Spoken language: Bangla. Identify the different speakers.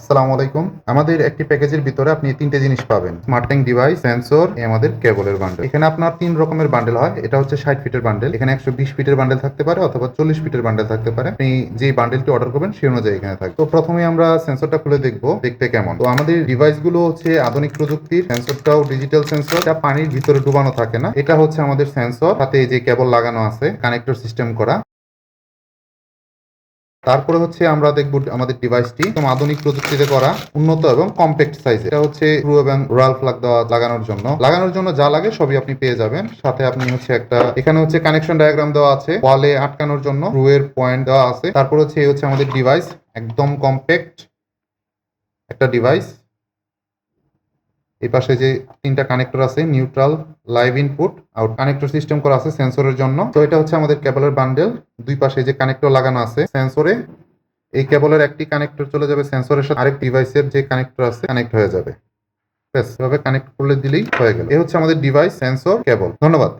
Speaker 1: আসসালামু আলাইকুম। আমাদের একটি প্যাকেজের ভিতরে আপনি তিনটে জিনিস পাবেন। স্মার্ট ট্যাঙ্ক ডিভাইস, সেন্সর আমাদের কেবলের বান্ডেল এখানে আপনার তিন রকমের বান্ডেল হয়। এটা হচ্ছে ষাট ফিটের বান্ডেল এখানে একশো বিশ ফিটের বান্ডেল থাকতে পারে অথবা চল্লিশ ফিটের বান্ডেল থাকতে পারে। আপনি যে বান্ডেলটি অর্ডার করবেন, সেই অনুযায়ী এখানে থাকবে। তো প্রথমে আমরা সেন্সরটা খুলে দেখব, দেখতে কেমন। তো আমাদের ডিভাইসগুলো হচ্ছে আধুনিক প্রযুক্তির, সেন্সরটাও ডিজিটাল সেন্সর এটা পানির ভিতরে ডুবানো থাকে না। এটা হচ্ছে আমাদের সেন্সর সাথে যে কেবল লাগানো আছে কানেক্টর সিস্টেম করা। তারপরে হচ্ছে আমরা দেখব আমাদের ডিভাইসটি আধুনিক প্রযুক্তিতে করা, উন্নত এবং কম্প্যাক্ট সাইজ এটা হচ্ছে রু এবং রয়াল ফ্লাগ দেওয়া লাগানোর জন্য। লাগানোর জন্য যা লাগে সবই আপনি পেয়ে যাবেন। সাথে আপনি হচ্ছে একটা, এখানে হচ্ছে কানেকশন ডায়াগ্রাম দেওয়া আছে ওয়ালে আটকানোর জন্য রু এর পয়েন্ট দেওয়া আছে। তারপর হচ্ছে এই হচ্ছে আমাদের ডিভাইস একদম কম্প্যাক্ট একটা ডিভাইস এই পাশে যে তিনটা কানেক্টর আছে neutral live input out connector system করা আছে সেন্সরের জন্য। তো এটা হচ্ছে আমাদের কেবলের বান্ডেল দুই পাশে যে কানেক্টর লাগানো আছে সেন্সরে এই কেবলের একটি কানেক্টর চলে যাবে সেন্সরের সাথে। আরেক ডিভাইসের যে কানেক্টর আছে কানেক্ট হয়ে যাবে। ব্যাস, এভাবে কানেক্ট করলে দিলেই হয়ে গেল। এ হচ্ছে আমাদের ডিভাইস সেন্সর কেবল ধন্যবাদ।